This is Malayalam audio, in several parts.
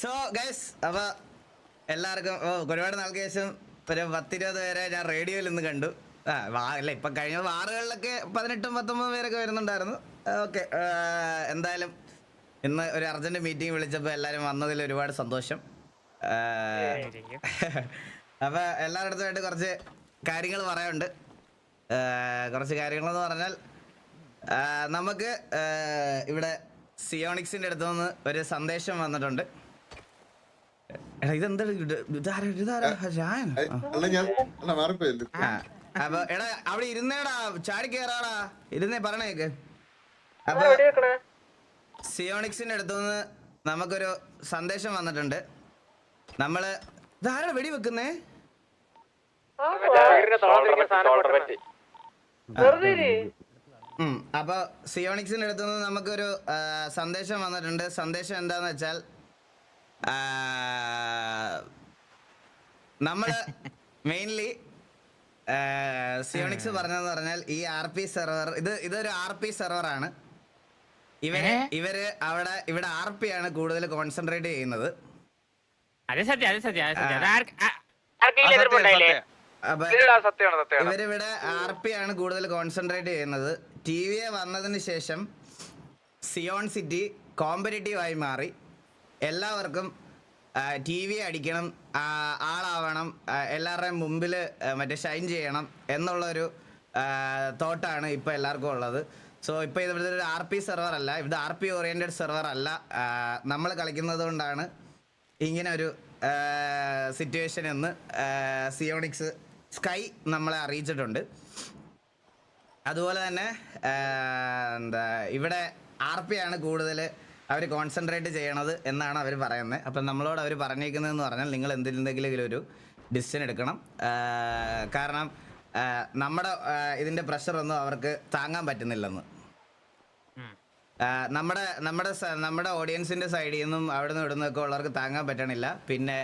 സോ ഗൈസ് അപ്പൊ എല്ലാവർക്കും ഓ ഒരുപാട് നാൾക്ക് ശേഷം ഒരു പത്തിരുപത് പേരെ ഞാൻ റേഡിയോയിൽ നിന്ന് കണ്ടു. ആ വാ അല്ല ഇപ്പൊ കഴിഞ്ഞ വാറുകളിലൊക്കെ പതിനെട്ടും പത്തൊമ്പതും പേരൊക്കെ വരുന്നുണ്ടായിരുന്നു. ഓക്കെ എന്തായാലും ഇന്ന് ഒരു അർജന്റ് മീറ്റിംഗ് വിളിച്ചപ്പോൾ എല്ലാവരും വന്നതിൽ ഒരുപാട് സന്തോഷം. അപ്പൊ എല്ലാവരുടെ അടുത്തുമായിട്ട് കുറച്ച് കാര്യങ്ങൾ പറയാനുണ്ട്. കുറച്ച് കാര്യങ്ങളെന്ന് പറഞ്ഞാൽ നമുക്ക് ഇവിടെ സിയോണിക്സിന്റെ അടുത്ത് നിന്ന് ഒരു സന്ദേശം വന്നിട്ടുണ്ട്. എടാ ഇതെന്താ? ഇതാരാ ഇതാരാ? രായൻ. അപ്പൊ എടാ അവിടെ ഇരുന്നേടാ ചാടി കേറാടാ. ഇരുന്നേ പറഞ്ഞേക്ക് അപ്പൊ സിയോണിക്സിന്റെ അടുത്തുനിന്ന് നമുക്കൊരു സന്ദേശം വന്നിട്ടുണ്ട്. നമ്മൾ ധാരാളം വെടി വെക്കുന്നേ? ഉം, അപ്പൊ സിയോണിക്സിന്റെ അടുത്ത് നിന്ന് നമുക്കൊരു സന്ദേശം വന്നിട്ടുണ്ട്. സന്ദേശം എന്താന്ന് വെച്ചാൽ നമ്മൾ നമ്മൾ മെയിൻലി സിയോണിക്സ് പറഞ്ഞതെന്ന് പറഞ്ഞാൽ ഈ ആർ പി സെർവർ ഇത് ഇതൊരു ആർ പി സെർവർ ആണ് ഇവർ ഇവർ അവിടെ ഇവിടെ ആർ പി ആണ് കൂടുതൽ കോൺസെൻട്രേറ്റ് ചെയ്യുന്നത്. അതെ സത്യം അതെ സത്യം അത് സത്യം. ഇവരിവിടെ ആർ പി ആണ് കൂടുതൽ കോൺസെൻട്രേറ്റ് ചെയ്യുന്നത്. ടി വി എ വന്നതിന് ശേഷം സിയോൺ സിറ്റി കോമ്പറ്റേറ്റീവ് ആയി മാറി. എല്ലാവർക്കും ടി വി അടിക്കണം ആളാവണം എല്ലാവരുടെയും മുമ്പിൽ മറ്റേ ഷൈൻ ചെയ്യണം എന്നുള്ളൊരു തോട്ടാണ് ഇപ്പോൾ എല്ലാവർക്കും ഉള്ളത്. സോ ഇപ്പോൾ ഇത് ഇവിടെ ഒരു ആർ പി സെർവർ അല്ല ഇത് ആർ പി ഓറിയന്റഡ് സെർവർ അല്ല. നമ്മൾ കളിക്കുന്നത് കൊണ്ടാണ് ഇങ്ങനെ ഒരു സിറ്റുവേഷൻ എന്ന് സിയോണിക്സ് സ്കൈ നമ്മളെ അറിയിച്ചിട്ടുണ്ട്. അതുപോലെ തന്നെ എന്താ ഇവിടെ ആർ പി ആണ് കൂടുതൽ അവർ കോൺസെൻട്രേറ്റ് ചെയ്യണത് എന്നാണ് അവർ പറയുന്നത്. അപ്പം നമ്മളോട് അവർ പറഞ്ഞേക്കുന്നതെന്ന് പറഞ്ഞാൽ നിങ്ങൾ എന്തിലെന്തെങ്കിലും ഒരു ഡിസിഷൻ എടുക്കണം. കാരണം നമ്മുടെ ഇതിന്റെ പ്രഷറൊന്നും അവർക്ക് താങ്ങാൻ പറ്റുന്നില്ലെന്ന്. നമ്മുടെ നമ്മുടെ നമ്മുടെ ഓഡിയൻസിന്റെ സൈഡിൽ നിന്നും അവിടെ നിന്ന് ഇവിടെ നിന്നൊക്കെ ഉള്ളവർക്ക് താങ്ങാൻ പറ്റണില്ല. പിന്നെ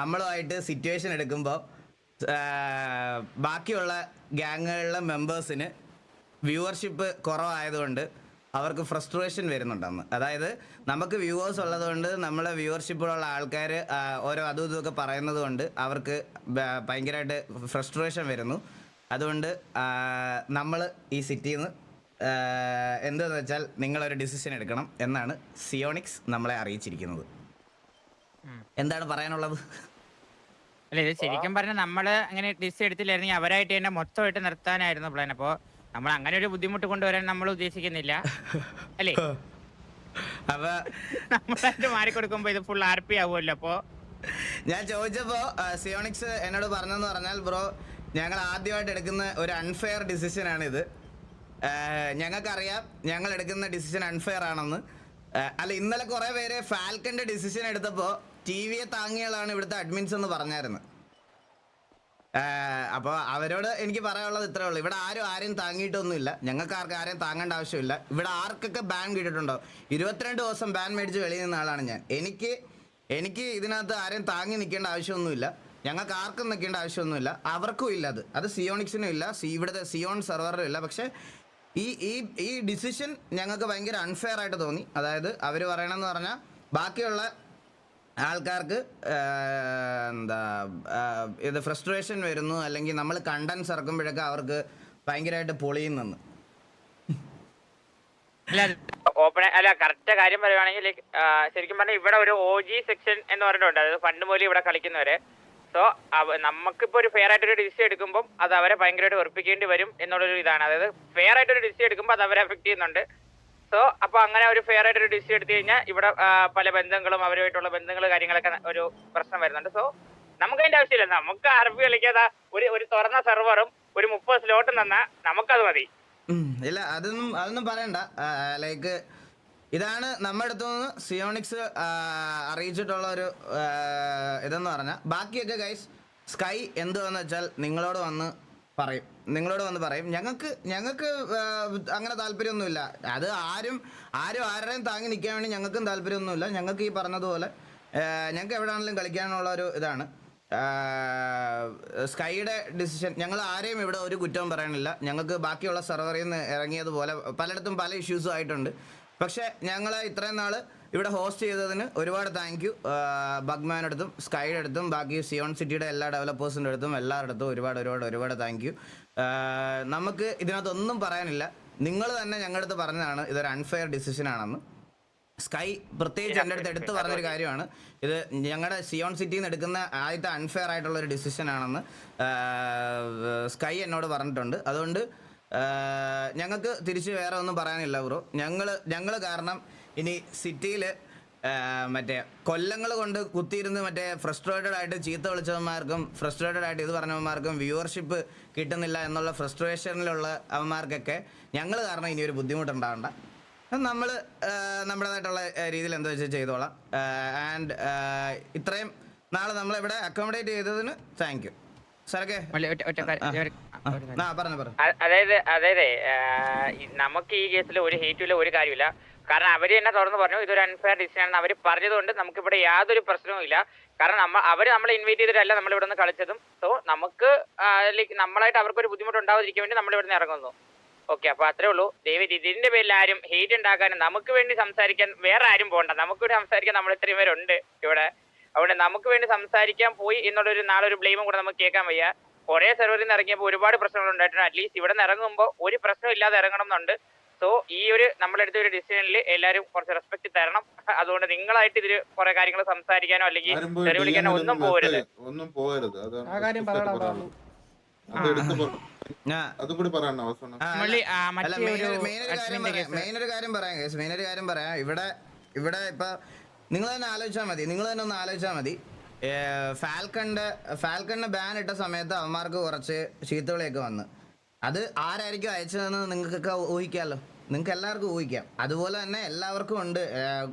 നമ്മളുമായിട്ട് സിറ്റുവേഷൻ എടുക്കുമ്പോൾ ബാക്കിയുള്ള ഗ്യാങ്ങുകളിലെ മെമ്പേഴ്സിന് വ്യൂവർഷിപ്പ് കുറവായതുകൊണ്ട് അവർക്ക് ഫ്രസ്ട്രേഷൻ വരുന്നുണ്ടെന്ന്. അതായത് നമുക്ക് വ്യൂവേഴ്സ് ഉള്ളതുകൊണ്ട് നമ്മളെ വ്യൂവർഷിപ്പിലുള്ള ആൾക്കാർ ഓരോ അതും ഇതുമൊക്കെ പറയുന്നത് കൊണ്ട് അവർക്ക് ഭയങ്കരമായിട്ട് ഫ്രസ്ട്രേഷൻ വരുന്നു. അതുകൊണ്ട് നമ്മൾ ഈ സിറ്റിയിൽ നിന്ന് എന്തെന്ന് വെച്ചാൽ നിങ്ങളൊരു ഡിസിഷൻ എടുക്കണം എന്നാണ് സിയോണിക്സ് നമ്മളെ അറിയിച്ചിരിക്കുന്നത്. എന്താണ് പറയാനുള്ളത്? അല്ല ഇത് ശരിക്കും പറഞ്ഞാൽ നമ്മൾ അങ്ങനെ ഡിസ് എടുത്തില്ലായിരുന്നെങ്കിൽ അവരായിട്ട് തന്നെ മൊത്തമായിട്ട് നിർത്താനായിരുന്നു പ്ലാൻ അപ്പോ നമ്മൾ അങ്ങനെ ഒരു ബുദ്ധിമുട്ട് കൊണ്ടുവരാൻ നമ്മൾ ഉദ്ദേശിക്കുന്നില്ല. അല്ലേ? അപ്പൊ നമ്മളായിട്ട് മാറിക്കൊടുക്കുമ്പോ ഇത് ഫുൾ ആർ പി ആവുമല്ലോ അപ്പോ. ഞാൻ ചോദിച്ചപ്പോ സിയോണിക്സ് എന്നോട് പറഞ്ഞെന്ന് പറഞ്ഞാൽ ബ്രോ ഞങ്ങൾ ആദ്യമായിട്ട് എടുക്കുന്ന ഒരു അൺഫെയർ ഡിസിഷൻ ആണ് ഇത് ഞങ്ങൾക്കറിയാം ഞങ്ങൾ എടുക്കുന്ന ഡിസിഷൻ അൺഫെയർ ആണെന്ന്. അല്ല ഇന്നലെ കുറെ പേര് ഫാൽക്കന്റെ ഡിസിഷൻ എടുത്തപ്പോ ടി വിയെ താങ്ങിയാളാണ് ഇവിടുത്തെ അഡ്മിൻസ് എന്ന് പറഞ്ഞായിരുന്നു. അപ്പോൾ അവരോട് എനിക്ക് പറയാനുള്ളത് ഇത്രേ ഉള്ളൂ. ഇവിടെ ആരും ആരെയും താങ്ങിയിട്ടൊന്നുമില്ല. ഞങ്ങൾക്ക് ആർക്കും ആരെയും താങ്ങേണ്ട ആവശ്യമില്ല. ഇവിടെ ആർക്കൊക്കെ ബാൻ കിട്ടിയിട്ടുണ്ടോ? ഇരുപത്തിരണ്ട് ദിവസം ബാൻ മേടിച്ച് വെളിയിൽ നിന്ന ആളാണ് ഞാൻ. എനിക്ക് എനിക്ക് ഇതിനകത്ത് ആരെയും താങ്ങി നിൽക്കേണ്ട ആവശ്യമൊന്നുമില്ല. ഞങ്ങൾക്ക് ആർക്കും നിൽക്കേണ്ട ആവശ്യമൊന്നുമില്ല. അവർക്കും ഇല്ല അത്. അത് സിയോണിക്സിനും ഇല്ല. സി ഇവിടുത്തെ സിയോൺ സെർവറിനും ഇല്ല. പക്ഷേ ഈ ഈ ഈ ഡിസിഷൻ ഞങ്ങൾക്ക് ഭയങ്കര അൺഫെയർ ആയിട്ട് തോന്നി. അതായത് അവർ പറയണമെന്ന് പറഞ്ഞാൽ ബാക്കിയുള്ള ആൾക്കാർക്ക് എന്താ ഇത് ഫ്രസ്ട്രേഷൻ വരുന്നു. അല്ലെങ്കിൽ നമ്മൾ കണ്ടൻസ് ഇറക്കുമ്പോഴൊക്കെ അവർക്ക് ഭയങ്കരമായിട്ട് പൊളിയുന്നെന്ന് അല്ല ഓപ്പൺ അല്ല കറക്റ്റ് കാര്യം പറയുവാണെങ്കിൽ ശരിക്കും പറഞ്ഞാൽ ഇവിടെ ഒരു ഒ ജി സെക്ഷൻ എന്ന് പറഞ്ഞിട്ടുണ്ട്. അതായത് ഫണ്ട് മുതൽ ഇവിടെ കളിക്കുന്നവരെ. സോ നമുക്കിപ്പോ ഒരു ഫെയർ ആയിട്ട് ഒരു ഡിസി എടുക്കുമ്പോൾ അത് അവരെ ഭയങ്കരമായിട്ട് ഉറപ്പിക്കേണ്ടി വരും എന്നുള്ളൊരു ഇതാണ്. അതായത് ഫെയർ ആയിട്ടൊരു ഡിസി എടുക്കുമ്പോൾ അത് അവരെ എഫക്ട് ചെയ്യുന്നുണ്ട്. സോ അപ്പൊ അങ്ങനെ ഒരു ഫെയർ ആയിട്ട് ഒരു ഡിസിഷൻ എടുത്തു കഴിഞ്ഞാൽ ഇവിടെ പല ബന്ധങ്ങളും അവരുമായിട്ടുള്ള ബന്ധങ്ങൾ കാര്യങ്ങളൊക്കെ ഒരു പ്രശ്നം വരുന്നുണ്ട്. സോ നമുക്ക് അതിന്റെ ആവശ്യമില്ല. നമുക്ക് പി കളിക്കാതെ ഒരു ഒരു തുറന്ന സെർവറും ഒരു മുപ്പത് സ്ലോട്ടും തന്നാ നമുക്കത് മതി. ഇല്ല അതൊന്നും അതൊന്നും പറയണ്ട. ലൈക്ക് ഇതാണ് നമ്മുടെ അടുത്തു നിന്ന് സിയോണിക്സ് അറിയിച്ചിട്ടുള്ള ഒരു ഇതെന്ന് പറഞ്ഞാൽ ബാക്കിയൊക്കെ ഗൈസ് സ്കൈ എന്തുവെന്ന് വെച്ചാൽ നിങ്ങളോട് വന്ന് പറയും. നിങ്ങളോട് വന്ന് പറയും. ഞങ്ങൾക്ക് ഞങ്ങൾക്ക് അങ്ങനെ താല്പര്യമൊന്നുമില്ല. അത് ആരും ആരും ആരുടെയും താങ്ങി നിൽക്കാൻ വേണ്ടി ഞങ്ങൾക്കും താല്പര്യമൊന്നുമില്ല. ഞങ്ങൾക്ക് ഈ പറഞ്ഞതുപോലെ ഞങ്ങൾക്ക് എവിടെയാണെങ്കിലും കളിക്കാനുള്ള ഒരു ഇതാണ്. സ്കൈയുടെ ഡിസിഷൻ ഞങ്ങൾ ആരെയും ഇവിടെ ഒരു കുറ്റവും പറയണില്ല. ഞങ്ങൾക്ക് ബാക്കിയുള്ള സെർവറിൽ നിന്ന് ഇറങ്ങിയതുപോലെ പലയിടത്തും പല ഇഷ്യൂസും ആയിട്ടുണ്ട്. പക്ഷേ ഞങ്ങൾ ഇത്രയും നാൾ ഇവിടെ ഹോസ്റ്റ് ചെയ്തതിന് ഒരുപാട് താങ്ക് യു ബഗ്മാന്റെ അടുത്തും സ്കൈയുടെ അടുത്തും ബാക്കി സിയോൺ സിറ്റിയുടെ എല്ലാ ഡെവലപ്പേഴ്സിന്റെ അടുത്തും എല്ലാവരുടെ അടുത്തും ഒരുപാട് ഒരുപാട് ഒരുപാട് താങ്ക് യു നമുക്ക് ഇതിനകത്തൊന്നും പറയാനില്ല. നിങ്ങൾ തന്നെ ഞങ്ങളുടെ അടുത്ത് പറഞ്ഞതാണ് ഇതൊരു അൺഫെയർ ഡിസിഷൻ ആണെന്ന്. സ്കൈ പ്രത്യേകിച്ച് എന്റെ അടുത്ത് എടുത്തു പറഞ്ഞൊരു കാര്യമാണ്. ഇത് ഞങ്ങളുടെ സിയോൺ സിറ്റിയിൽ നിന്ന് എടുക്കുന്ന ആദ്യത്തെ അൺഫെയർ ആയിട്ടുള്ള ഒരു ഡിസിഷൻ ആണെന്ന് സ്കൈ എന്നോട് പറഞ്ഞിട്ടുണ്ട്. അതുകൊണ്ട് ഞങ്ങൾക്ക് തിരിച്ച് വേറെ ഒന്നും പറയാനില്ല ബ്രോ. ഞങ്ങൾ ഞങ്ങൾ കാരണം ഇനി സിറ്റിയിൽ മറ്റേ കൊല്ലങ്ങൾ കൊണ്ട് കുത്തിയിരുന്ന് മറ്റേ ഫ്രസ്ട്രേറ്റഡ് ആയിട്ട് ചീത്ത വിളിച്ചവന്മാർക്കും ഫ്രസ്ട്രേറ്റഡ് ആയിട്ട് ഇത് പറഞ്ഞവന്മാർക്കും വ്യൂവർഷിപ്പ് കിട്ടുന്നില്ല എന്നുള്ള ഫ്രസ്ട്രേഷനിലുള്ള അവന്മാർക്കൊക്കെ ഞങ്ങൾ കാരണം ഇനി ഒരു ബുദ്ധിമുട്ടുണ്ടാവണ്ട. നമ്മൾ നമ്മുടേതായിട്ടുള്ള രീതിയിൽ എന്താ വെച്ചാൽ ചെയ്തോളാം. ആൻഡ് ഇത്രയും നാളെ നമ്മളിവിടെ അക്കോമഡേറ്റ് ചെയ്തതിന് താങ്ക് യു അതായത് അതായത് നമുക്ക് ഈ കേസിൽ ഒരു ഹേറ്റുമില്ല ഒരു കാര്യമില്ല. കാരണം അവർ തന്നെ തുറന്ന് പറഞ്ഞു ഇതൊരു അൺഫെയർ ഡിസിഷൻ ആണെന്ന് അവർ പറഞ്ഞതുകൊണ്ട് നമുക്ക് ഇവിടെ യാതൊരു പ്രശ്നവും ഇല്ല. കാരണം നമ്മ അവർ നമ്മളെ ഇൻവൈറ്റ് ചെയ്തിട്ടല്ല നമ്മൾ ഇവിടെ നിന്ന് കളിച്ചതും. സോ നമുക്ക് ലൈക്ക് നമ്മളായിട്ട് നമ്മളായിട്ട് അവർക്കൊരു ബുദ്ധിമുട്ട് ഉണ്ടാവാതിരിക്കാൻ വേണ്ടി നമ്മൾ ഇവിടെ നിന്ന് ഇറങ്ങുന്നു. ഓക്കെ അപ്പൊ അത്രേ ഉള്ളൂ. ദൈവം ഇതിന്റെ പേരിൽ ആരും ഹെയ്റ്റ് ഉണ്ടാക്കാനും നമുക്ക് വേണ്ടി സംസാരിക്കാൻ വേറെ ആരും പോകണ്ട നമുക്ക് വേണ്ടി സംസാരിക്കാൻ നമ്മൾ ഇത്രയും പേരുണ്ട് ഇവിടെ. അതുകൊണ്ട് നമുക്ക് വേണ്ടി സംസാരിക്കാൻ പോയി എന്നുള്ളൊരു നാളെ ഒരു ബ്ലെയിമും കൂടെ നമുക്ക് കേൾക്കാൻ വയ്യ. ഒരേ സെർവറിൽ നിന്ന് ഇറങ്ങിയപ്പോൾ ഒരുപാട് പ്രശ്നങ്ങൾ ഉണ്ടായിട്ടുണ്ട്. അറ്റ്ലീസ്റ്റ് ഇവിടെ നിന്ന് ഇറങ്ങുമ്പോൾ ഒരു പ്രശ്നം ഇല്ലാതെ ഇറങ്ങണം എന്നുണ്ട്. സോ ഈ ഒരു നമ്മളെടുത്ത ഒരു ഡിസിഷനിൽ എല്ലാവരും കുറച്ച് റെസ്പെക്ട് തരണം. അതുകൊണ്ട് നിങ്ങളായിട്ട് ഇതിൽ കുറെ കാര്യങ്ങൾ സംസാരിക്കാനോ അല്ലെങ്കിൽ തെറി വിളിക്കാനോ ഒന്നും പോകരുത്. ഒന്നും പോകരുത്. കാര്യം പറയാം കാര്യം പറയാം ഇവിടെ ഇവിടെ ഇപ്പൊ നിങ്ങൾ തന്നെ ആലോചിച്ചാൽ മതി. നിങ്ങൾ തന്നെ ഒന്ന് ആലോചിച്ചാൽ മതി. ഫാൽക്കണിന്റെ ഫാൽക്കണിന്റെ ബാൻ ഇട്ട സമയത്ത് അവന്മാർക്ക് കുറച്ച് ചീത്തവിളിയൊക്കെ വന്ന്. അത് ആരായിരിക്കും അയച്ചതെന്ന് നിങ്ങൾക്കൊക്കെ ഊഹിക്കാമല്ലോ. നിങ്ങൾക്ക് എല്ലാവർക്കും ഊഹിക്കാം. അതുപോലെ തന്നെ എല്ലാവർക്കും ഉണ്ട്.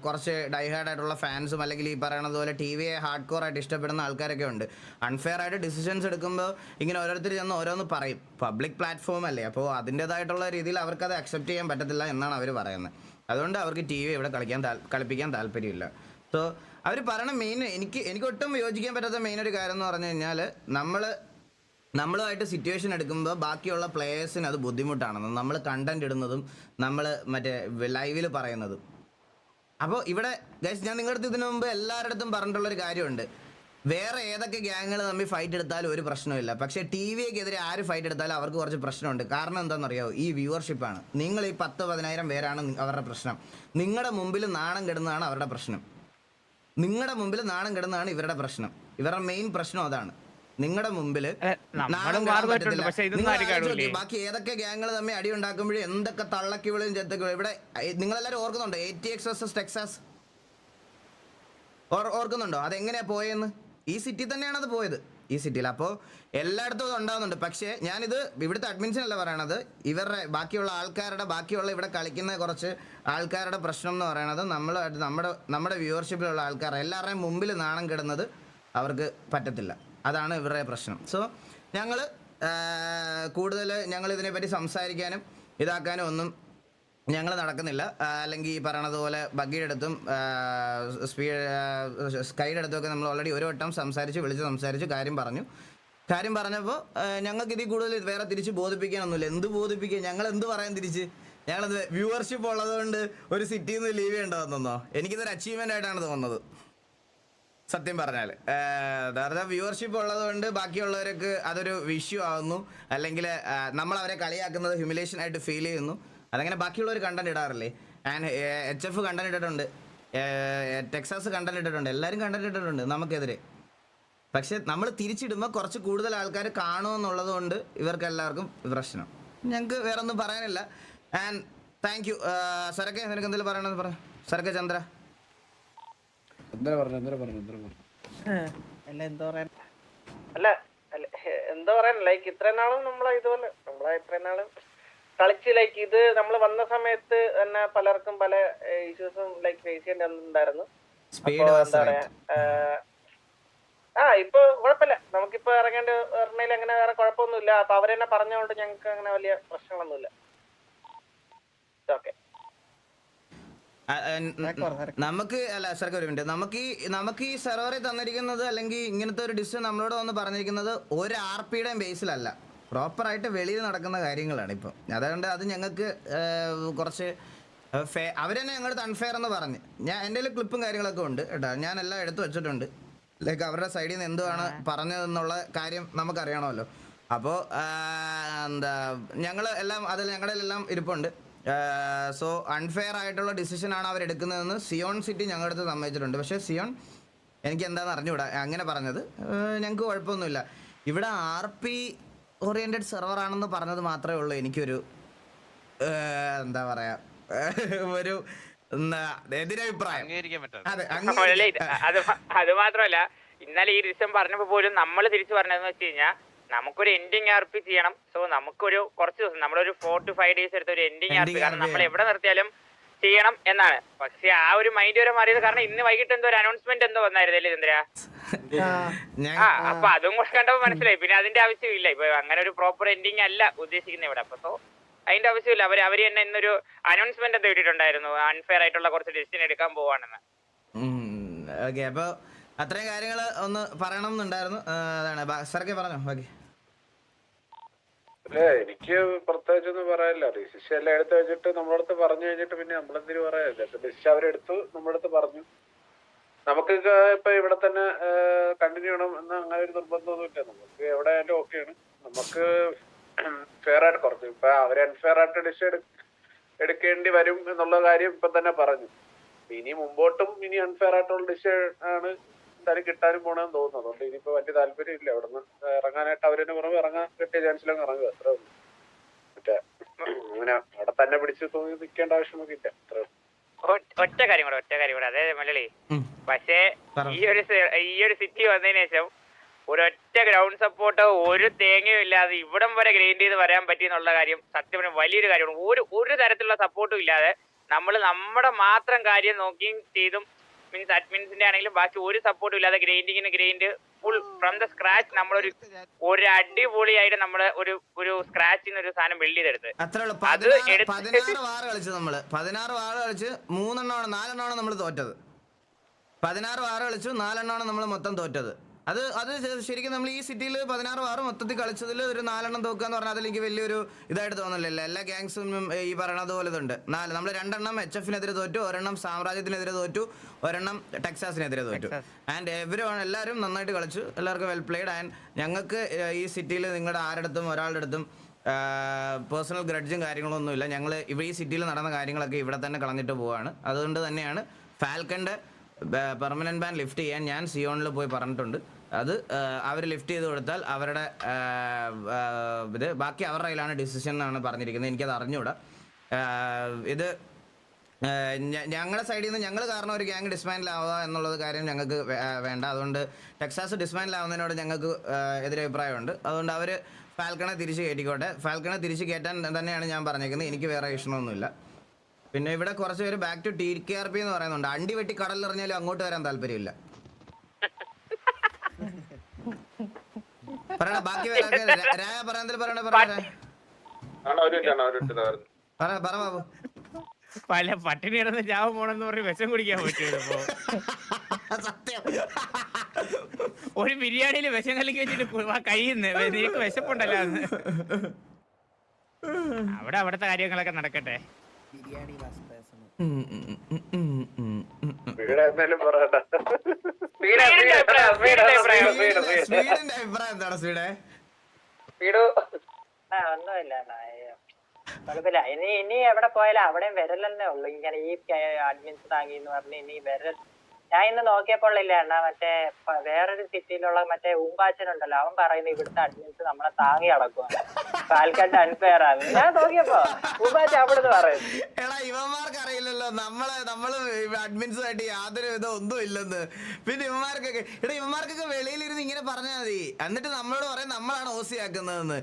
കുറച്ച് ഡൈഹാർഡ് ആയിട്ടുള്ള ഫാൻസും അല്ലെങ്കിൽ ഈ പറയണത് പോലെ ടി വിയെ ഹാർഡ് കോർ ആയിട്ട് ഇഷ്ടപ്പെടുന്ന ആൾക്കാരൊക്കെ ഉണ്ട്. അൺഫെയർ ആയിട്ട് ഡിസിഷൻസ് എടുക്കുമ്പോൾ ഇങ്ങനെ ഓരോരുത്തർ ചെന്ന് ഓരോന്ന് പറയും. പബ്ലിക് പ്ലാറ്റ്ഫോം അല്ലേ? അപ്പോൾ അതിന്റെതായിട്ടുള്ള രീതിയിൽ അവർക്കത് അക്സെപ്റ്റ് ചെയ്യാൻ പറ്റത്തില്ല എന്നാണ് അവർ പറയുന്നത്. അതുകൊണ്ട് അവർക്ക് ടി വി ഇവിടെ കളിക്കാൻ കളിപ്പിക്കാൻ താല്പര്യമില്ല. സോ അവർ പറയണ മെയിൻ എനിക്ക് എനിക്ക് ഒട്ടും യോജിക്കാൻ പറ്റാത്ത മെയിൻ ഒരു കാര്യം എന്ന് പറഞ്ഞു കഴിഞ്ഞാൽ നമ്മൾ നമ്മളുമായിട്ട് സിറ്റുവേഷൻ എടുക്കുമ്പോൾ ബാക്കിയുള്ള പ്ലേയേഴ്സിന് അത് ബുദ്ധിമുട്ടാണെന്ന് നമ്മൾ കണ്ടന്റ് ഇടുന്നതും നമ്മൾ മറ്റേ ലൈവിൽ പറയുന്നതും. അപ്പോൾ ഇവിടെ ഗൈസ് ഞാൻ നിങ്ങളുടെ ഇതിനു മുമ്പ് എല്ലാവരുടെ പറഞ്ഞിട്ടുള്ളൊരു കാര്യമുണ്ട്. വേറെ ഏതൊക്കെ ഗ്യാങ്ങുകൾ തമ്മിൽ ഫൈറ്റ് എടുത്താലും ഒരു പ്രശ്നമില്ല പക്ഷേ ടി വിക്കെതിരെ ആര് ഫൈറ്റ് എടുത്താലും അവർക്ക് കുറച്ച് പ്രശ്നമുണ്ട്. കാരണം എന്താണെന്നറിയോ ഈ വ്യൂവർഷിപ്പാണ് നിങ്ങൾ ഈ പത്ത് പതിനായിരം പേരാണ് അവരുടെ പ്രശ്നം. നിങ്ങളുടെ മുമ്പിൽ നാണം കെടുന്നതാണ് അവരുടെ പ്രശ്നം. നിങ്ങളുടെ മുമ്പിൽ നാണം കെടുന്നതാണ് ഇവരുടെ പ്രശ്നം. ഇവരുടെ മെയിൻ പ്രശ്നം അതാണ്. നിങ്ങളുടെ മുമ്പിൽ ബാക്കി ഏതൊക്കെ ഗ്യാങ്ങൾ തമ്മിൽ അടി ഉണ്ടാക്കുമ്പോഴും എന്തൊക്കെ തള്ളക്കി വിളിയും ചെത്തൊക്കെ ഇവിടെ നിങ്ങൾ നിങ്ങളെല്ലാവരും ഓർക്കുന്നുണ്ടോ? A T X S Texas or- ഓർക്കുന്നുണ്ടോ? അതെങ്ങനെയാ പോയെന്ന്? ഈ സിറ്റി തന്നെയാണ് അത് പോയത് ഈ സിറ്റിയിൽ അപ്പോൾ എല്ലായിടത്തും അത് ഉണ്ടാകുന്നുണ്ട് പക്ഷേ ഞാനിത് ഇവിടുത്തെ അല്ല പറയണത്. ഇവരുടെ ബാക്കിയുള്ള ആൾക്കാരുടെ ബാക്കിയുള്ള ഇവിടെ കളിക്കുന്ന കുറച്ച് ആൾക്കാരുടെ പ്രശ്നം എന്ന് പറയണത് നമ്മൾ നമ്മുടെ നമ്മുടെ വ്യൂവർഷിപ്പിലുള്ള ആൾക്കാർ എല്ലാവരുടെയും മുമ്പിൽ നാണം കിടുന്നത് അവർക്ക് പറ്റത്തില്ല. അതാണ് ഇവരുടെ പ്രശ്നം. സോ ഞങ്ങൾ കൂടുതൽ ഞങ്ങൾ ഇതിനെപ്പറ്റി സംസാരിക്കാനും ഇതാക്കാനും ഒന്നും ഞങ്ങൾ നടക്കുന്നില്ല. അല്ലെങ്കിൽ ഈ പറയണതുപോലെ ബഗ്ഗിയുടെ അടുത്തും സ്പീഡ് സ്കൈയുടെ അടുത്തുമൊക്കെ നമ്മൾ ഓൾറെഡി ഒരു വട്ടം സംസാരിച്ച് വിളിച്ച് സംസാരിച്ച് കാര്യം പറഞ്ഞു. കാര്യം പറഞ്ഞപ്പോൾ ഞങ്ങൾക്ക് ഇതിൽ കൂടുതൽ വേറെ തിരിച്ച് ബോധിപ്പിക്കാനൊന്നുമില്ല. എന്ത് ബോധിപ്പിക്കുക ഞങ്ങൾ എന്ത് പറയാൻ തിരിച്ച്? ഞങ്ങളത് വ്യൂവർഷിപ്പ് ഉള്ളതുകൊണ്ട് ഒരു സിറ്റിയിൽ നിന്ന് ലീവ് ചെയ്യേണ്ടതെന്നോ എനിക്കിതൊരു അച്ചീവ്മെന്റ് ആയിട്ടാണ് തോന്നുന്നത്. സത്യം പറഞ്ഞാൽ അതായത് വ്യൂവർഷിപ്പ് ഉള്ളതുകൊണ്ട് ബാക്കിയുള്ളവർക്ക് അതൊരു വിഷ്യു ആവുന്നു. അല്ലെങ്കിൽ നമ്മൾ അവരെ കളിയാക്കുന്നത് ഹ്യൂമിലേഷൻ ആയിട്ട് ഫീൽ ചെയ്യുന്നു. അതങ്ങനെ ബാക്കിയുള്ളവർ കണ്ടന്റ് ഇടാറില്ലേ? ആൻഡ് എച്ച് എഫ് കണ്ടന്റ് ഇട്ടിട്ടുണ്ട്. ടെക്സാസ് കണ്ടന്റ് ഇട്ടിട്ടുണ്ട്. എല്ലാവരും കണ്ടന്റ് ഇട്ടിട്ടുണ്ട് നമുക്കെതിരെ. പക്ഷെ നമ്മൾ തിരിച്ചിടുമ്പോൾ കുറച്ച് കൂടുതൽ ആൾക്കാർ കാണുമെന്നുള്ളത് കൊണ്ട് ഇവർക്ക് എല്ലാവർക്കും പ്രശ്നം. ഞങ്ങൾക്ക് വേറെ ഒന്നും പറയാനില്ല ആൻഡ് താങ്ക് യു സരക്കെ നിനക്ക് എന്തെങ്കിലും പറയണമെന്ന് പറ. സരക്കെ ചന്ദ്ര. എന്താ പറഞ്ഞു എന്താ പറഞ്ഞു എന്താ പറഞ്ഞു? അല്ല എന്താ പറയാ അല്ല അല്ല എന്താ പറയാൻ ലൈക്ക് ഇത്രയും നാളും നമ്മളെ ഇതുപോലെ നമ്മളെ ഇത്രയും നാളും കളിച്ച് ലൈക്ക് ഇത് നമ്മൾ വന്ന സമയത്ത് തന്നെ പലർക്കും പല ഇഷ്യൂസും ലൈക്ക് ഫേസ് ചെയ്യേണ്ടതുണ്ടായിരുന്നു സ്പീഡ് അപ്പൊ എന്താ പറയാ ആ ഇപ്പൊ കുഴപ്പമില്ല. നമുക്കിപ്പോ ഇറങ്ങേണ്ട പറഞ്ഞാൽ അങ്ങനെ വേറെ കുഴപ്പമൊന്നുമില്ല. അപ്പൊ അവരെന്നെ പറഞ്ഞുകൊണ്ട് ഞങ്ങൾക്ക് അങ്ങനെ വലിയ പ്രശ്നങ്ങളൊന്നുമില്ല. ഓക്കെ നമുക്ക് അല്ല സർക്ക് ഒരു മിനിറ്റ് നമുക്ക് ഈ നമുക്ക് ഈ സെർവറിൽ തന്നിരിക്കുന്നത് അല്ലെങ്കിൽ ഇങ്ങനത്തെ ഒരു ഡിസിഷൻ നമ്മളോട് വന്ന് പറഞ്ഞിരിക്കുന്നത് ഒരു ആർ പിയുടെയും ബേസിലല്ല പ്രോപ്പറായിട്ട് വെളിയിൽ നടക്കുന്ന കാര്യങ്ങളാണ് ഇപ്പം. അതുകൊണ്ട് അത് ഞങ്ങൾക്ക് കുറച്ച് ഫേ ഫെ- അവരെന്നെ ഞങ്ങളുടെ അൺഫെയർ എന്ന് പറഞ്ഞ്. ഞാൻ എന്റെ കയ്യിൽ ക്ലിപ്പും കാര്യങ്ങളൊക്കെ ഉണ്ട് കേട്ടോ. ഞാൻ എല്ലാം എടുത്തു വെച്ചിട്ടുണ്ട്. ലൈക്ക് അവരുടെ സൈഡിൽ നിന്ന് എന്തുവാണ് പറഞ്ഞതെന്നുള്ള കാര്യം നമുക്കറിയണമല്ലോ. അപ്പോൾ എന്താ ഞങ്ങൾ എല്ലാം അതിൽ ഞങ്ങളുടെ എല്ലാം ഇരിപ്പുണ്ട്. സോ അൺഫെയർ ആയിട്ടുള്ള ഡിസിഷൻ ആണ് അവർ എടുക്കുന്നതെന്ന് സിയോൺ സിറ്റി ഞങ്ങളുടെ അടുത്ത് സമ്മതിച്ചിട്ടുണ്ട്. പക്ഷേ സിയോൺ എനിക്ക് എന്താണെന്ന് അറിഞ്ഞുകൂടാ അങ്ങനെ പറഞ്ഞത്. ഞങ്ങൾക്ക് കുഴപ്പമൊന്നുമില്ല. ഇവിടെ ആർ പി ഓറിയന്റഡ് സെർവറാണെന്ന് പറഞ്ഞത് മാത്രമേ ഉള്ളൂ. എനിക്കൊരു എന്താ പറയാ ഒരു എന്താ, എതിരഭിപ്രായം. അതെ അത് മാത്രമല്ല ഇന്നലെ ഈ ദിവസം പറഞ്ഞപ്പോ പോലും നമ്മൾ തിരിച്ചു പറഞ്ഞതെന്ന് വെച്ച് കഴിഞ്ഞാൽ നമുക്കൊരു എൻഡിങ് ആർ പി ചെയ്യണം. സോ നമുക്കൊരു കുറച്ച് ദിവസം നമ്മളൊരു ഫോർ ടു ഫൈവ് ഡേയ്സ് എടുത്ത് ഒരു എൻഡിങ് ആർ പി കാരണം നമ്മൾ എവിടെ നിർത്തിയാലും ചെയ്യണം എന്നാണ്. പക്ഷെ ആ ഒരു മൈൻഡ് വരെ മാറിയത് കാരണം ഇന്ന് വൈകിട്ട് എന്തോ ഒരു അനൗൺസ്മെന്റ് എന്തോ വന്നായിരുന്നല്ലേ ചന്ദ്ര? ഞാൻ ആ അപ്പൊ അതും കൂടെ കണ്ടപ്പോ മനസ്സിലായി. പിന്നെ അതിന്റെ ആവശ്യമില്ല. ഇപ്പൊ അങ്ങനെ ഒരു പ്രോപ്പർ എൻഡിങ് അല്ല ഉദ്ദേശിക്കുന്നത് ഇവിടെ. അപ്പൊ സോ അതിന്റെ ആവശ്യമില്ല. അവർ അവർ തന്നെ ഇന്നൊരു അനൗൺസ്മെന്റ് എന്തോ ഇട്ടിട്ടുണ്ടായിരുന്നു. അൺഫെയർ ആയിട്ടുള്ള കുറച്ച് ഡിസിഷൻ എടുക്കാൻ പോവാണെന്ന്. അപ്പൊ അത്രയും കാര്യങ്ങൾ ഒന്ന് പറയണം എന്നുണ്ടായിരുന്നു. അതാണ്. സാറൊക്കെ പറഞ്ഞോ? ബാക്കി അല്ലേ എനിക്ക് പ്രത്യേകിച്ചൊന്നും പറയാനില്ല. ഡിസിഷൻ എല്ലാം എടുത്ത് വെച്ചിട്ട് നമ്മളടുത്ത് പറഞ്ഞു കഴിഞ്ഞിട്ട് പിന്നെ നമ്മൾ നമ്മളെന്തിനു പറയാനില്ല. ഡിസിഷൻ അവരെടുത്തു നമ്മളടുത്ത് പറഞ്ഞു. നമുക്ക് ഇപ്പൊ ഇവിടെ തന്നെ കണ്ടിന്യൂ ചെയ്യണം എന്ന് അങ്ങനെ ഒരു നിർബന്ധമൊന്നുമില്ല. നമുക്ക് എവിടെ ആയാലും ഓക്കെയാണ് നമുക്ക് ഫെയർ ആയിട്ട് കുറച്ച് ഇപ്പൊ അവർ അൺഫെയർ ആയിട്ട് ഡിസിഷൻ എടുക്കേണ്ടി വരും എന്നുള്ള കാര്യം ഇപ്പൊ തന്നെ പറഞ്ഞു. ഇനി മുമ്പോട്ടും ഇനി അൺഫെയർ ആയിട്ടുള്ള ഡിസിഷൻ ആണ് എന്തായാലും കിട്ടാനും പോണെന്ന് തോന്നുന്നു. അതുകൊണ്ട് ഇനിയിപ്പോ വലിയ താല്പര്യം ഇല്ല. അവിടുന്ന് ഇറങ്ങാനായിട്ട് അവരെന്നെ പുറമെ ഇറങ്ങാൻ കിട്ടിയ ചാൻസിലങ്ങ് ഇറങ്ങുക അത്രേ ഉള്ളൂ. മറ്റേ അങ്ങനെ അവിടെ തന്നെ പിടിച്ച് തോന്നി നിൽക്കേണ്ട ആവശ്യമൊക്കെ ഇല്ല. അത്രേ ഉള്ളൂ. ഒറ്റ കാര്യം കൂടെ ഒറ്റ കാര്യം കൂടെ. അതായത് മലയാളി. പക്ഷേ ഈ ഒരു ഈ ഒരു സിറ്റി വന്നതിന് ശേഷം ഒരൊറ്റ ഗ്രൗണ്ട് സപ്പോർട്ട് ഒരു തേങ്ങയും ഇല്ലാതെ ഇവിടം വരെ ഗ്രൈൻഡ് ചെയ്ത് വരാൻ പറ്റി എന്നുള്ള കാര്യം സത്യം വലിയൊരു കാര്യമാണ്. ഒരു ഒരു തരത്തിലുള്ള സപ്പോർട്ടും ഇല്ലാതെ നമ്മൾ നമ്മുടെ മാത്രം കാര്യം നോക്കിയും ചെയ്തും മീൻസ് അഡ്മിൻസിന്റെ ആണെങ്കിലും ബാക്കി ഒരു സപ്പോർട്ടും ഇല്ലാതെ ഗ്രൈൻഡിങ്ങിന് grind full from the scratch നമ്മളൊരു ഒരു അടിപൊളിയായിട്ട് നമ്മൾ ഒരു ഒരു സ്ക്രാച്ചിന് ഒരു സാധനം ബിൽഡ് ചെയ്തെടുത്ത്. അത് പതിനാറ് എടുത്ത് പതിനാറ് വാറ് കളിച്ചു നമ്മൾ. പതിനാറ് വാറ് കളിച്ച് മൂന്നെണ്ണമാണ് നാലെണ്ണമാണ് നമ്മൾ തോറ്റത്. പതിനാറ് വാറ് കളിച്ചു നാലെണ്ണമാണ് നമ്മൾ മൊത്തം തോറ്റത്. അത് അത് ശരിക്കും നമ്മൾ ഈ സിറ്റിയിൽ പതിനാറ് വാറ് മൊത്തത്തിൽ കളിച്ചതിൽ ഒരു നാലെണ്ണം തോക്കുക എന്ന് പറഞ്ഞാൽ അതിലെനിക്ക് വലിയൊരു ഇതായിട്ട് തോന്നലില്ല. എല്ലാ ഗ്യാങ്സും ഈ പറയണത് പോലെ ഇതുണ്ട് നാല് നമ്മൾ രണ്ടെണ്ണം എച്ച് എഫിനെതിരെ തോറ്റു ഒരെണ്ണം സാമ്രാജ്യത്തിനെതിരെ തോറ്റു ഒരെണ്ണം ടെക്സാസിനെതിരെ തോറ്റു. ആൻഡ് എവരി എല്ലാവരും നന്നായിട്ട് കളിച്ചു. എല്ലാവർക്കും വെൽ പ്ലേഡ് ആൻഡ് ഞങ്ങൾക്ക് ഈ സിറ്റിയിൽ നിങ്ങളുടെ ആരുടെ അടുത്തും ഒരാളുടെ അടുത്തും പേഴ്സണൽ ഗ്രഡ്ജും കാര്യങ്ങളൊന്നുമില്ല ഞങ്ങൾ ഇവിടെ ഈ സിറ്റിയിൽ നടന്ന കാര്യങ്ങളൊക്കെ ഇവിടെ തന്നെ കളഞ്ഞിട്ട് പോവാണ്. അതുകൊണ്ട് തന്നെയാണ് ഫാൽക്കന്റെ പെർമനന്റ് ബാൻ ലിഫ്റ്റ് ചെയ്യാൻ ഞാൻ സിയോണിൽ പോയി പറഞ്ഞിട്ടുണ്ട്. അത് അവർ ലിഫ്റ്റ് ചെയ്ത് കൊടുത്താൽ അവരുടെ ഇത് ബാക്കി അവരുടെ കയ്യിലാണ് ഡിസിഷൻ എന്നാണ് പറഞ്ഞിരിക്കുന്നത്. എനിക്കത് അറിഞ്ഞുകൂടാ ഇത് ഞങ്ങളുടെ സൈഡിൽ നിന്ന് ഞങ്ങൾ കാരണം ഒരു ഗ്യാങ് ഡിസ്മാൻഡിൽ ആവുക എന്നുള്ളത് കാര്യം ഞങ്ങൾക്ക് വേണ്ട. അതുകൊണ്ട് ടെക്സാസ് ഡിസ്മാൻഡിൽ ആവുന്നതിനോട് ഞങ്ങൾക്ക് എതിരഭിപ്രായമുണ്ട് അതുകൊണ്ട് അവർ ഫാൽക്കണെ തിരിച്ച് കയറ്റിക്കോട്ടെ. ഫാൽക്കണെ തിരിച്ച് കയറ്റാൻ തന്നെയാണ് ഞാൻ പറഞ്ഞേക്കുന്നത് എനിക്ക് വേറെ ഇഷ്ടമൊന്നുമില്ല പിന്നെ ഇവിടെ കുറച്ച് പേര് back to T K R P എന്ന് പറയുന്നുണ്ട്. അണ്ടി വെട്ടി കടലിലെറിഞ്ഞാലും അങ്ങോട്ട് വരാൻ താല്പര്യമില്ല. പറയണ ബാക്കി രായ പറയാൻ പറയണ പറ പറ ബാബു. പല പട്ടിണി കിടന്ന് ചാവും പോണെന്ന് പറഞ്ഞ് വിഷം കുടിക്കാൻ പറ്റുമോ ഇപ്പൊ? സത്യം. ഒരു ബിരിയാണിയിൽ വിഷം കലക്കി വെച്ചിട്ട് കഴിയുന്നു? നിനക്ക് വിശപ്പുണ്ടല്ലോ അവിടെ അവിടുത്തെ കാര്യങ്ങളൊക്കെ നടക്കട്ടെ. ഉം, സ്വീഡന്റെ അഭിപ്രായം, എന്താണ് സ്വീഡേ ഒന്നുമില്ല കുഴപ്പമില്ല. ഇനി ഇനി എവിടെ പോയാലും അവിടെയും വിരലന്നെ ഉള്ളു. ഇങ്ങനെ ഈ അഡ്മിൻസ് താങ്ങി എന്ന് പറഞ്ഞ് ഇനി വിരൽ ഞാൻ ഇന്ന് നോക്കിയപ്പോഴില്ല അണ്ണാ. മറ്റേ വേറൊരു സിറ്റിയിലുള്ള മറ്റേ ഉമ്പാച്ചനുണ്ടല്ലോ അവൻ പറയുന്നത് ഇവിടുത്തെ അഡ്മിൻസ് നമ്മളെ താങ്ങി അടക്കുവാണ് പാൽക്കാട്ട് അൺഫെയർ ആണ്. ഞാൻ നോക്കിയപ്പോ ഉമ്പാച്ച അവിടുന്ന് പറയുന്നു. എടാ നമ്മളെ നമ്മൾ അഡ്മിൻസുമായിട്ട് യാതൊരു വിധം ഒന്നും ഇല്ലെന്ന്. പിന്നെ ഇവന്മാർക്കൊക്കെ എടാ ഇവന്മാർക്കൊക്കെ വെളിയിലിരുന്ന് ഇങ്ങനെ പറഞ്ഞാൽ മതി. എന്നിട്ട് നമ്മളോട് പറയും നമ്മളാണ് ഓസി ആക്കുന്നതെന്ന്.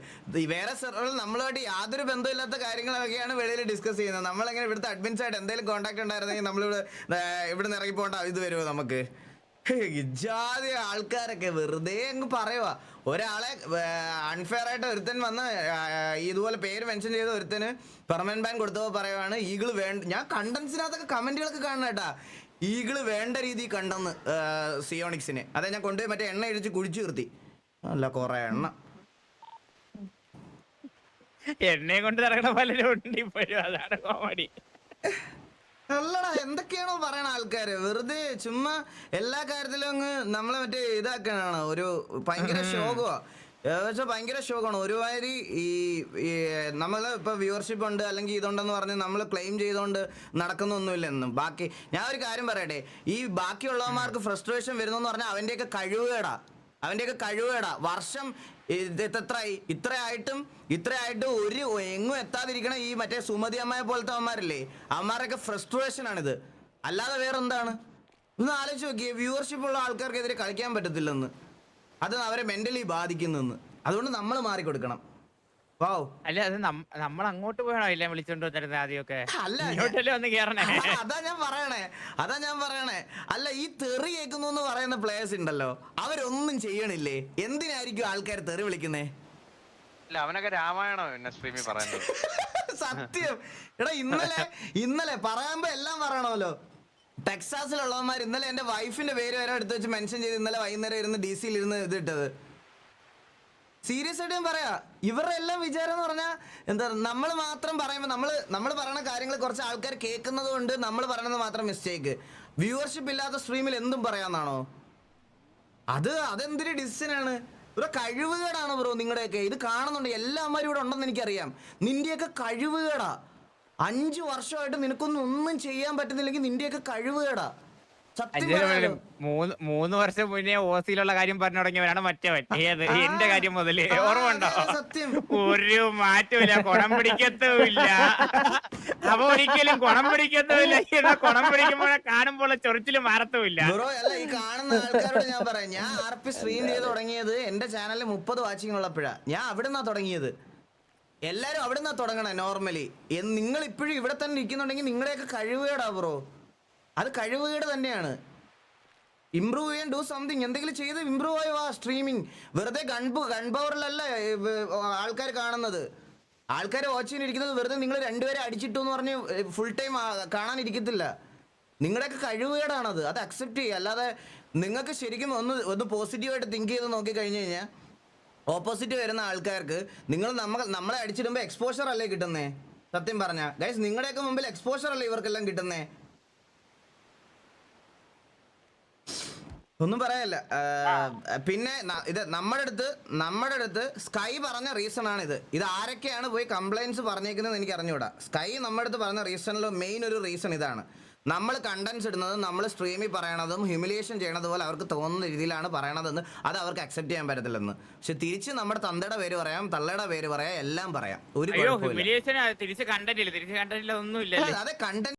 വേറെ സെർവറിൽ നമ്മളുമായിട്ട് യാതൊരു ബന്ധമില്ലാത്ത കാര്യങ്ങളൊക്കെയാണ് വെളിയിൽ ഡിസ്കസ് ചെയ്യുന്നത്. നമ്മളെങ്ങനെ ഇവിടുത്തെ അഡ്മിൻസായിട്ട് എന്തെങ്കിലും കോൺടാക്ട് ഉണ്ടായിരുന്നെങ്കിൽ നമ്മളിവിടെ ഇവിടെ നിന്ന് ഇറങ്ങി പോകേണ്ട ഇത് വരുമോ നമുക്ക്. ജാതി ആൾക്കാരൊക്കെ വെറുതെ അങ്ങ് പറയുവാ. ഒരാളെ അൺഫെയർ ആയിട്ട് ഒരുത്തൻ വന്ന് ഇതുപോലെ പേര് മെൻഷൻ ചെയ്ത ഒരുത്തന് പെർമനന്റ് ബാൻ കൊടുത്തപ്പോൾ പറയുവാണ് ഈഗിൾ വേണ്ട ഞാൻ കണ്ടൻസിനകത്തൊക്കെ കമന്റുകളൊക്കെ കാണണം കേട്ടാ. ഈഗിൾ വേണ്ട രീതി കണ്ടെന്ന് സിയോണിക്സിനെ. അതെ ഞാൻ കൊണ്ടുപോയി മറ്റേ എണ്ണ ഇടിച്ച് കുഴിച്ചു നിർത്തി. അല്ല കുറെ എണ്ണ. എണ്ണയെ കൊണ്ട് നടക്കണ പലരും ഉണ്ട് ഇപ്പോഴും. അതാണ് കോമഡി അല്ലടാ എന്തൊക്കെയാണോ പറയണ ആൾക്കാര്? വെറുതെ ചുമ്മാ എല്ലാ കാര്യത്തിലും അങ്ങ് നമ്മളെ മറ്റേ ഇതാക്കാനാണ്. ഒരു ഭയങ്കര ശോകമാ ഏകദേശം ഭയങ്കര ശോകമാണ്. ഒരുമാതിരി ഈ ഈ നമ്മൾ ഇപ്പൊ വ്യൂവർഷിപ്പ് ഉണ്ട് അല്ലെങ്കിൽ ഇതുണ്ടെന്ന് പറഞ്ഞ് നമ്മൾ ക്ലെയിം ചെയ്തുകൊണ്ട് നടക്കുന്നൊന്നുമില്ല എന്നും ബാക്കി ഞാൻ ഒരു കാര്യം പറയട്ടെ. ഈ ബാക്കിയുള്ളവന്മാർക്ക് ഫ്രസ്ട്രേഷൻ വരുന്നെന്ന് പറഞ്ഞാൽ അവന്റെയൊക്കെ കഴിവുകേടാ. അവന്റെയൊക്കെ കഴിവുകേടാ. വർഷം ഇത് എത്രയായി ഇത്രയായിട്ടും ഇത്രയായിട്ടും ഒരു എങ്ങും എത്താതിരിക്കണ ഈ മറ്റേ സുമതി അമ്മയെ പോലത്തെ അമ്മമാരില്ലേ അമ്മമാരൊക്കെ ഫ്രസ്ട്രേഷൻ ആണിത്. അല്ലാതെ വേറെ എന്താണ് ഒന്ന് ആലോചിച്ച് നോക്കിയേ വ്യൂവർഷിപ്പ് ഉള്ള ആൾക്കാർക്കെതിരെ കളിക്കാൻ പറ്റത്തില്ലെന്ന്. അത് അവരെ മെന്റലി ബാധിക്കുന്നെന്ന്. അതുകൊണ്ട് നമ്മൾ മാറിക്കൊടുക്കണം. കൊടുക്കണം അല്ല അത് നമ്മൾ അങ്ങോട്ട് പോയണോ ഇല്ല വിളിച്ചോണ്ട് വന്നിരുന്നത് ആദ്യമൊക്കെ? അല്ല, വന്ന് കേറണേ? അതാ ഞാൻ പറയണേ. അതാ ഞാൻ പറയണേ. അല്ല ഈ തെറി കേൾക്കുന്നു എന്ന് പറയുന്ന പ്ലേയേഴ്സ് ഉണ്ടല്ലോ അവരൊന്നും ചെയ്യണില്ലേ? എന്തിനായിരിക്കും ആൾക്കാർ തെറി വിളിക്കുന്നേ? അവനൊക്കെ രാമായണോ സ്ട്രീമിൽ പറയുന്നത്? സത്യം. എടാ ഇന്നലെ ഇന്നലെ പറയുമ്പോ എല്ലാം പറയണമല്ലോ. ടെക്സാസിലുള്ളവന്മാർ ഇന്നലെ എന്റെ വൈഫിന്റെ പേര് വരെ എടുത്ത് വെച്ച് മെൻഷൻ ചെയ്ത് ഇന്നലെ വൈകുന്നേരം ഇരുന്ന് ഡി സിയിൽ ഇരുന്ന് ഇത് ഇട്ടത് സീരിയസ് ആയിട്ട് ഞാൻ പറയാ ഇവരുടെ എല്ലാം വിചാരം എന്ന് പറഞ്ഞാൽ എന്താ നമ്മൾ മാത്രം പറയുമ്പോൾ നമ്മൾ നമ്മൾ പറയുന്ന കാര്യങ്ങൾ കുറച്ച് ആൾക്കാർ കേൾക്കുന്നത് കൊണ്ട് നമ്മൾ പറയണത് മാത്രം മിസ്റ്റേക്ക് വ്യൂവർഷിപ്പ് ഇല്ലാത്ത സ്ട്രീമിൽ എന്തും പറയാന്നാണോ? അത് അതെന്തൊരു ഡിസിഷൻ ഇവിടെ കഴിവുകേടാണ് ബ്രോ നിങ്ങളുടെയൊക്കെ. ഇത് കാണുന്നുണ്ട്. എല്ലാ അമ്മമാരും ഇവിടെ ഉണ്ടെന്ന് എനിക്കറിയാം. നിന്റെയൊക്കെ കഴിവുകേടാ. അഞ്ച് വർഷമായിട്ട് നിനക്കൊന്നും ഒന്നും ചെയ്യാൻ പറ്റുന്നില്ലെങ്കിൽ നിന്റെയൊക്കെ കഴിവുകേടാ. മൂന്ന് മൂന്ന് വർഷം മുന്നേ ഓസിയിലുള്ള കാര്യം പറഞ്ഞു തുടങ്ങിയവരാണ് മറ്റേ. പറ്റിയത് എന്റെ കാര്യം മുതൽ. ഓർമ്മണ്ടോ. ഒരു മാറ്റമില്ല കുണം പിടിക്കത്തുമില്ല. അപ്പൊ ഒരിക്കലും കുണം പിടിക്കത്തുമില്ല എന്നാ കുണം പിടിക്കുമ്പോഴെ കാണുമ്പോൾ ചൊറിച്ചിൽ മാറത്തുമില്ല. ഈ കാണുന്ന ആൾക്കാരോട് ഞാൻ പറയാം. ഞാൻ ആർ പി സ്ട്രീം ചെയ്ത് തുടങ്ങിയത് എന്റെ ചാനലിൽ മുപ്പത് വാച്ചിങ് ഉള്ളപ്പോഴാ. ഞാൻ അവിടുന്നാ തുടങ്ങിയത്. എല്ലാരും അവിടുന്നാ തുടങ്ങണേ നോർമലി നിങ്ങൾ ഇപ്പോഴും ഇവിടെ തന്നെ ഇരിക്കുന്നുണ്ടെങ്കിൽ നിങ്ങളെയൊക്കെ കഴിവുകേടാ ബ്രോ. അത് കഴിവുകേട് തന്നെയാണ്. ഇമ്പ്രൂവ് ചെയ്യാൻ ഡു സംതിങ് എന്തെങ്കിലും ചെയ്ത് ഇമ്പ്രൂവ് ആയോ ആ സ്ട്രീമിങ് വെറുതെ ഗൺ ഗൺ പവറിലല്ല ആൾക്കാർ കാണുന്നത്. ആൾക്കാർ വാച്ച് ചെയ്യാനിരിക്കുന്നത് വെറുതെ നിങ്ങൾ രണ്ടുപേരെ അടിച്ചിട്ടു എന്ന് പറഞ്ഞ് ഫുൾ ടൈം കാണാനിരിക്കത്തില്ല. നിങ്ങളുടെയൊക്കെ കഴിവുകേടാണത്. അത് അക്സെപ്റ്റ് ചെയ്യുക. അല്ലാതെ നിങ്ങൾക്ക് ശരിക്കും ഒന്ന് ഒന്ന് പോസിറ്റീവായിട്ട് തിങ്ക് ചെയ്ത് നോക്കി കഴിഞ്ഞു കഴിഞ്ഞാൽ ഓപ്പോസിറ്റ് വരുന്ന ആൾക്കാർക്ക് നിങ്ങൾ നമ്മൾ നമ്മളെ അടിച്ചിടുമ്പോൾ എക്സ്പോഷർ അല്ലേ കിട്ടുന്നേ? സത്യം പറഞ്ഞാൽ ഗൈസ് നിങ്ങളുടെയൊക്കെ മുമ്പിൽ എക്സ്പോഷർ അല്ലേ ഇവർക്കെല്ലാം കിട്ടുന്നേ? ഒന്നും പറയല്ല പിന്നെ ഇത് നമ്മുടെ അടുത്ത് നമ്മുടെ അടുത്ത് സ്കൈ പറഞ്ഞ റീസൺ ആണ് ഇത് ഇത് ആരൊക്കെയാണ് പോയി കംപ്ലൈൻസ് പറഞ്ഞേക്കുന്നത് എനിക്ക് അറിഞ്ഞുകൂടാ സ്കൈ നമ്മുടെ അടുത്ത് പറഞ്ഞ റീസണിൽ മെയിൻ ഒരു റീസൺ ഇതാണ്. നമ്മൾ കണ്ടൻസ് ഇടുന്നത് നമ്മൾ സ്ട്രീമിൽ പറയണതും ഹ്യൂമിലേഷൻ ചെയ്യണത് പോലെ അവർക്ക് തോന്നുന്ന രീതിയിലാണ് പറയണതെന്ന് അത് അവർക്ക് അക്സെപ്റ്റ് ചെയ്യാൻ പറ്റത്തില്ലെന്ന്. പക്ഷെ തിരിച്ച് നമ്മുടെ തന്തയുടെ പേര് പറയാം തള്ളയുടെ പേര് പറയാം എല്ലാം പറയാം. ഒരു അതെ കണ്ടന്റ്